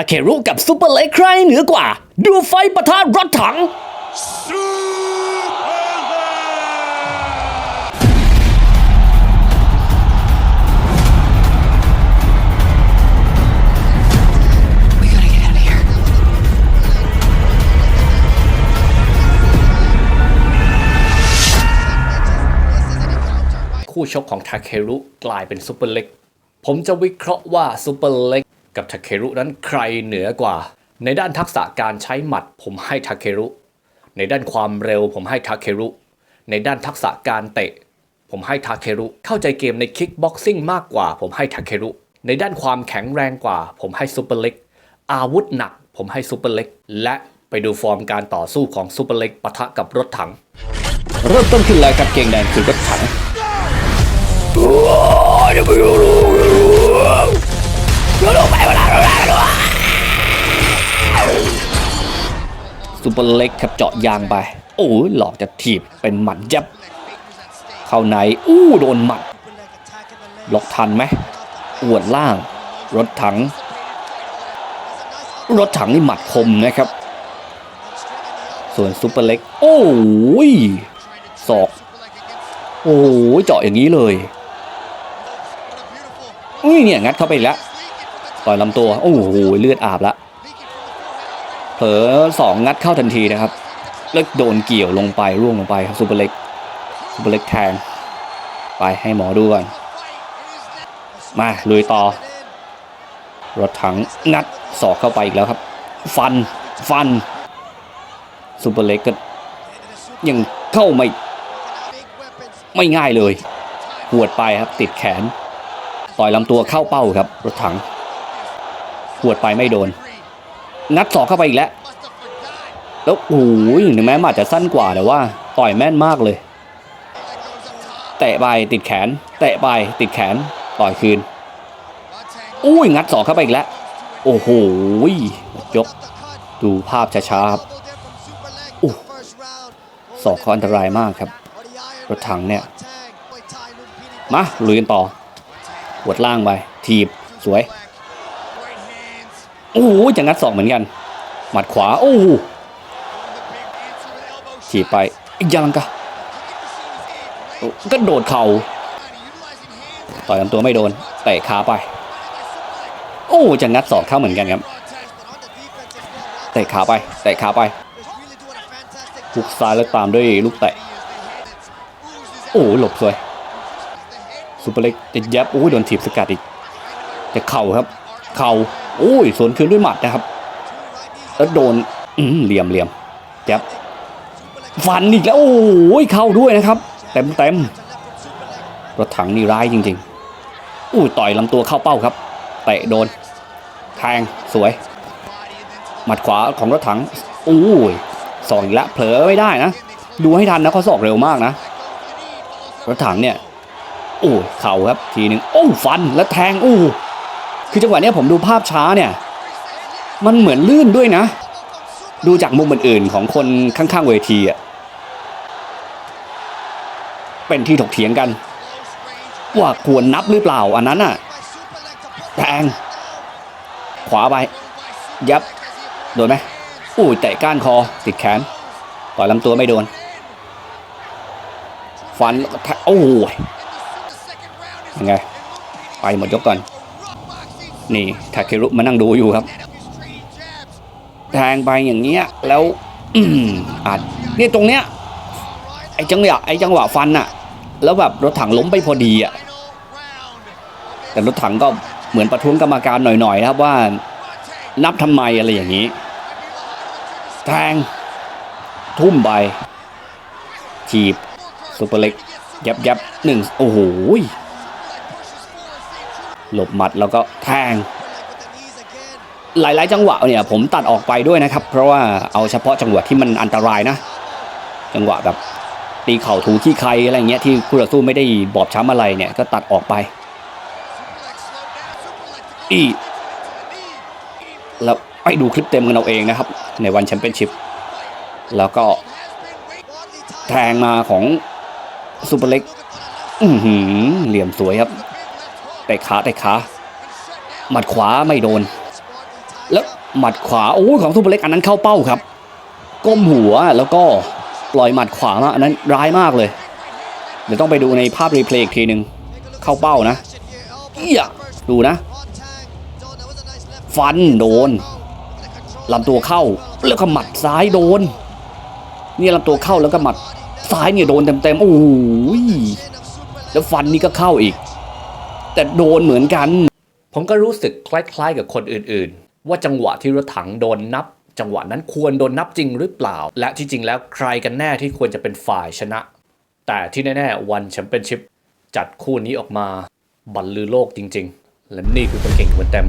าเครุกับซูเปอร์เล็กใครเหนือกว่า ดูไฟปะทะรถถัง We gotta get out of here. คู่ชกของทาเครุกลายเป็นซูเปอร์เล็ก ผมจะวิเคราะห์ว่าซูเปอร์เล็ก กับทาเครุนั้นใครเหนือกว่า ในด้านทักษะการใช้หมัดผมให้ทาเครุในด้านความเร็วผมให้ทาเครุในด้านทักษะการเตะ ผมให้ทาเครุเข้าใจเกมในคิกบ็อกซิ่งมากกว่า ผมให้ทาเครุในด้านความแข็งแรงกว่า ผมให้ซูเปอร์เล็กอาวุธหนัก ผมให้ซูเปอร์เล็กและไปดูฟอร์มการต่อสู้ของซูเปอร์เล็กปะทะกับรถถัง เริ่มต้นขึ้นแล้วครับเกงแดงคือรถถัง ซูเปอร์เล็กครับเจาะยางไป โอ้ยหลอกจะถีบเป็นหมัดยับ เข้าในอู้โดนหมัดล็อกทันไหมอวดล่าง รถถัง รถถังนี่หมัดคมนะครับ ส่วนซูเปอร์เล็ก โอ้ยศอก โอ้ยเจาะอย่างนี้เลยอุ้ยเนี่ย งัดเข้าไปแล้ว ต่อยลำตัว โอ้โหเลือดอาบละเผลอสองงัดเข้าทันทีนะครับ แล้วโดนเกี่ยวลงไปร่วงลงไปครับซูเปอร์เล็กซูเปอร์เล็กแทงไปให้หมอดูก่อนมาลุยต่อ รถถังงัดศอกเข้าไปอีกแล้วครับ ฟันฟันซูเปอร์เล็กก็ยังเข้าไม่ไม่ง่ายเลยหวดไปครับติดแขน ต่อยลำตัวเข้าเป้าครับ รถถัง หวดไปไม่โดน งัดศอกเข้าไปอีกแล้ว แล้วโอ้ยถึงแม้หมัดจะสั้นกว่าแต่ว่า ต่อยแม่นมากเลย เตะไปติดแขน เตะไปติดแขน ต่อยคืน อุ้ยงัดศอกเข้าไปอีกแล้ว โอ้โหยก ดูภาพช้าๆครับอู้ศอกเขาอันตรายมากครับ รถถังเนี่ย มาลุยกันต่อ หวดล่างไป ทีบ สวย โอ้โหจะงัดศอกเหมือนกัน หมัดขวา โอ้โหถีบไปอีกยังกะก็โดดเข่าต่อยลำตัวไม่โดนเตะขาไป โอ้จะงัดศอกเข้าเหมือนกันครับเตะขาไปเตะขาไปหุกซ้ายแล้วตามด้วยลูกเตะโอ้หลบสวยซูเปอร์เล็กจะยับโอ้ยโดนถีบสกัดอีกจะเข่าครับ เข่า โอ้ยสวนคืนด้วยหมัดนะครับ แล้วโดนอืเหลี่ยมเหลี่ยมยับฟันอีกแล้วโอ้ยเข้าด้วยนะครับ เต็มเต็มรถถังนี่ร้ายจริงๆอู้ต่อยลำตัวเข้าเป้าครับเตะโดนแทงสวย หมัดขวาของรถถังโอ้ยสองอีกแล้วเผลอไม่ได้นะ ดูให้ทันนะเขาสอกเร็วมากนะ รถถังเนี่ยโอ้เข่าครับทีหนึ่งโอ้ฟันแล้วแทงโอ้ คือจังหวะนี้ผมดูภาพช้าเนี่ย มันเหมือนลื่นด้วยนะ ดูจากมุมอื่นๆของคนข้างๆเวทีอะเป็นที่ถกเถียงกัน ว่าควรนับหรือเปล่าอันนั้นอะแทงขวาไปยับ โดนไหมอู้ยเตะก้านคอติดแขนต่อยลำตัวไม่โดน ฟันแล้วก็แทงโอ้ยยังไง ไปหมดยกก่อน นี่ทาเครุมานั่งดูอยู่ครับ แทงไปอย่างเงี้ยแล้วอืมอาจนี่ตรงเนี้ยไอ้จังหวะไอ้จังหวะฟันอะแล้วแบบรถถังล้มไปพอดีอะแต่รถถังก็เหมือนประท้วงกรรมการหน่อยๆนะครับว่านับทำไมอะไรอย่างนี้ แทง ทุ่มไปทีบซูเปอร์เล็กยับยับหนึ่งโอ้โห หลบหมัดแล้วก็แทง หลายๆ จังหวะเนี่ยผมตัดออกไปด้วยนะครับ เพราะว่าเอาเฉพาะจังหวะที่มันอันตรายนะ จังหวะแบบตีเข่าถูขี้ใครอะไรเงี้ยที่คู่ต่อสู้ไม่ได้บอบช้ำอะไรเนี่ยก็ตัดออกไปอีแล้วไปดูคลิปเต็มกันเอาเองนะครับ ในวันแชมเปี้ยนชิพแล้วก็แทงมาของซูเปอร์เล็กหือเหลี่ยมสวยครับ เตะขาเตะขาหมัดขวาไม่โดน แล้วหมัดขวาโอ้ยของซูเปอร์เล็กอันนั้นเข้าเป้าครับ ก้มหัวแล้วก็ปล่อยหมัดขวามาอันนั้นร้ายมากเลย เดี๋ยวต้องไปดูในภาพรีเพลย์อีกทีหนึ่งเข้าเป้านะเอียดูนะ ฟันโดนลำตัวเข้าแล้วก็หมัดซ้ายโดนเนี่ยลำตัวเข้าแล้วก็หมัดซ้ายเนี่ยโดนเต็มๆโอ้ยแล้วฟันนี่ก็เข้าอีก แต่โดนเหมือนกัน ผมก็รู้สึกคล้ายๆ กับคนอื่นๆ ว่าจังหวะที่รถถังโดนนับ จังหวะนั้นควรโดนนับจริงหรือเปล่า และที่จริงแล้วใครกันแน่ที่ควรจะเป็นฝ่ายชนะ แต่ที่แน่ๆวันแชมเปี้ยนชิพจัดคู่นี้ออกมาบรรลือโลกจริง ๆ และนี่คือคนเก่งคนเต็ม